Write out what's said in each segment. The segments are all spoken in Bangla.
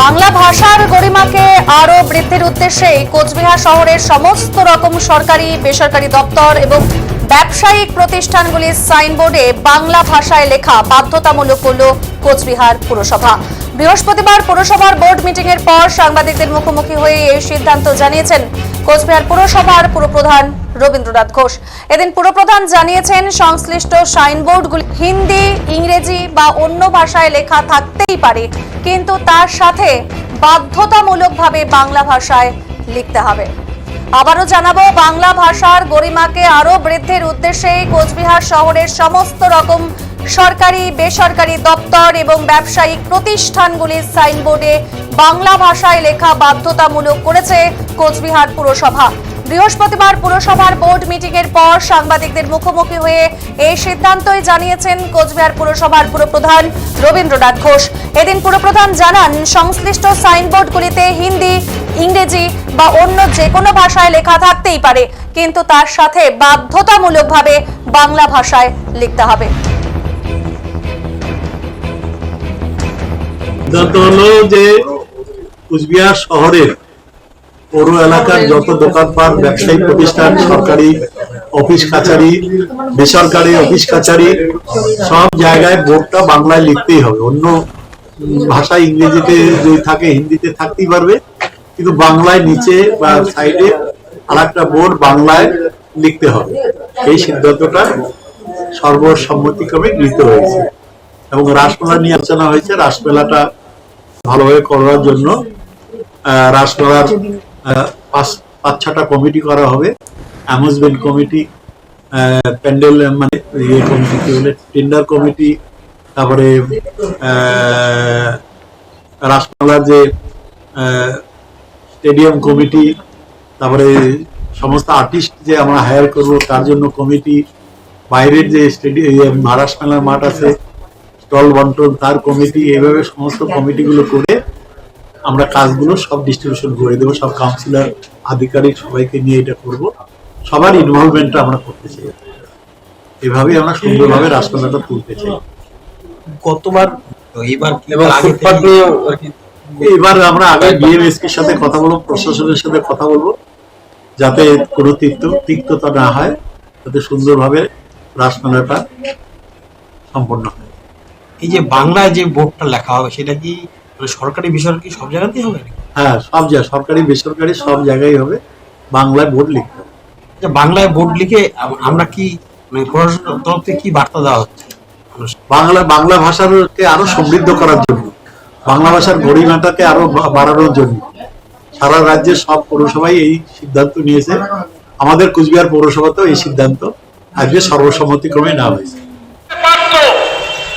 বাংলা ভাষার গরিমাকে আরও বৃদ্ধির উদ্দেশ্যে কোচবিহার শহরের সমস্ত রকম সরকারি, বেসরকারি দপ্তর এবং ব্যবসায়িক প্রতিষ্ঠানগুলির সাইনবোর্ডে বাংলা ভাষায় লেখা বাধ্যতামূলক করল কোচবিহার পুরসভা। বৃহস্পতিবার পুরসভার বোর্ড মিটিং এর পর সাংবাদিকদের মুখোমুখি হয়ে এই সিদ্ধান্ত জানিয়েছেন কোচবিহার পুরসভার পুরপ্রধান রবীন্দ্রনাথ ঘোষ। এদিন পুরপ্রধান জানিয়েছেন, সংশ্লিষ্ট সাইনবোর্ডগুলি হিন্দি, ইংরেজি বা অন্য ভাষায় লেখা থাকতেই পারে, কিন্তু তার সাথে বাধ্যতামূলকভাবে বাংলা ভাষায় লিখতে হবে। আবারও জানাব, বাংলা ভাষার গরিমাকে আরও বৃদ্ধির উদ্দেশ্যে কোচবিহার শহরের সমস্ত রকম সরকারি, বেসরকারি দপ্তর এবং ব্যবসায়িক প্রতিষ্ঠানগুলির সাইনবোর্ডে বাংলা ভাষায় লেখা বাধ্যতামূলক করেছে কোচবিহার পুরসভা। বৃহস্পতিবার পুরসভার বোর্ড মিটিং এর পর সাংবাদিকদের মুখোমুখি হয়ে এই সিদ্ধান্তই জানিয়েছেন কোচবিহার পুরসভার পুরপ্রধান রবীন্দ্রনাথ ঘোষ। এদিন পুরপ্রধান জানান, সংশ্লিষ্ট সাইনবোর্ডগুলিতে হিন্দি, ইংরেজি বা অন্য যে কোনো ভাষায় লেখা থাকতেই পারে, কিন্তু তার সাথে বাধ্যতামূলকভাবে বাংলা ভাষায় লিখতে হবে। সিদ্ধান্ত হলো যে কুচবিহার শহরের পৌর এলাকার যত দোকানপাট ব্যবসায়িক প্রতিষ্ঠান সরকারি অফিস কাছারি বেসরকারি অফিস কাছারি সব জায়গায় বোর্ডটা বাংলায় লিখতেই হবে। অন্য ভাষা ইংরেজিতে যদি থাকে হিন্দিতে থাকতেই পারবে। কিন্তু বাংলায় নিচে বা সাইডে আর একটা বোর্ড বাংলায় লিখতে হবে। এই সিদ্ধান্তটা সর্বসম্মতিক্রমে গৃহীত হয়েছে। এবং রাসমেলা নিয়ে আলোচনা হয়েছে। রাসমেলাটা ভালোভাবে করার জন্য রাসমেলার পাঁচ পাঁচ ছটা কমিটি করা হবে। অ্যামুজমেন্ট কমিটি প্যান্ডেল মানে ইয়ে কমিটি কি বলে? টেন্ডার কমিটি তারপরে রাসমালার যে স্টেডিয়াম কমিটি তারপরে সমস্ত আর্টিস্ট যে আমরা হায়ার করব, তার জন্য কমিটি বাইরের যে স্টেডিয়াম মহারাজ মেলার মাঠ আছে স্টল বন্টন তার কমিটি এভাবে সমস্ত কমিটিগুলো করে আমরা কাজগুলো সব ডিস্ট্রিবিউশন করে দেবো সব কাউন্সিলর আধিকারিক সবাইকে নিয়ে এটা করব। সবার ইনভলভমেন্টটা আমরা করতে চাই। এভাবেই আমরা সুন্দরভাবে রাষ্ট্রমেলাটা তুলতে চাই। কতবার এবার কি এবং আগে ফুটপাত থেকে- নিয়ে এবার আমরা আগে বিএমএসপির সাথে কথা বলব প্রশাসনের সাথে কথা বলব যাতে কোনো তিক্ত তিক্ততা না হয় যাতে সুন্দরভাবে রাসমেলাটা সম্পন্ন হয়। এই যে বাংলায় যে বোর্ডটা লেখা হবে সেটা কি সরকারি বেসরকারি সব জায়গাতেই হবে হ্যাঁ সব জায়গায় সরকারি বেসরকারি সব জায়গায় হবে। বাংলায় বোর্ড লিখতে হবে। বাংলায় বোর্ড লিখে আমরা কি মানে প্রশাসনের তরফ থেকে কি বার্তা দেওয়া হচ্ছে? বাংলা বাংলা ভাষাকে আরও সমৃদ্ধ করার জন্য বাংলা ভাষার গরিমাটাকে আরও বাড়ানোর জন্য। সারা রাজ্যের সব পৌরসভাই এই সিদ্ধান্ত নিয়েছে। আমাদের কুচবিহার পৌরসভাতেও এই সিদ্ধান্ত। আজকে সর্বসম্মতিক্রমে নেওয়া হয়েছে।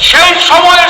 সেই সময়ের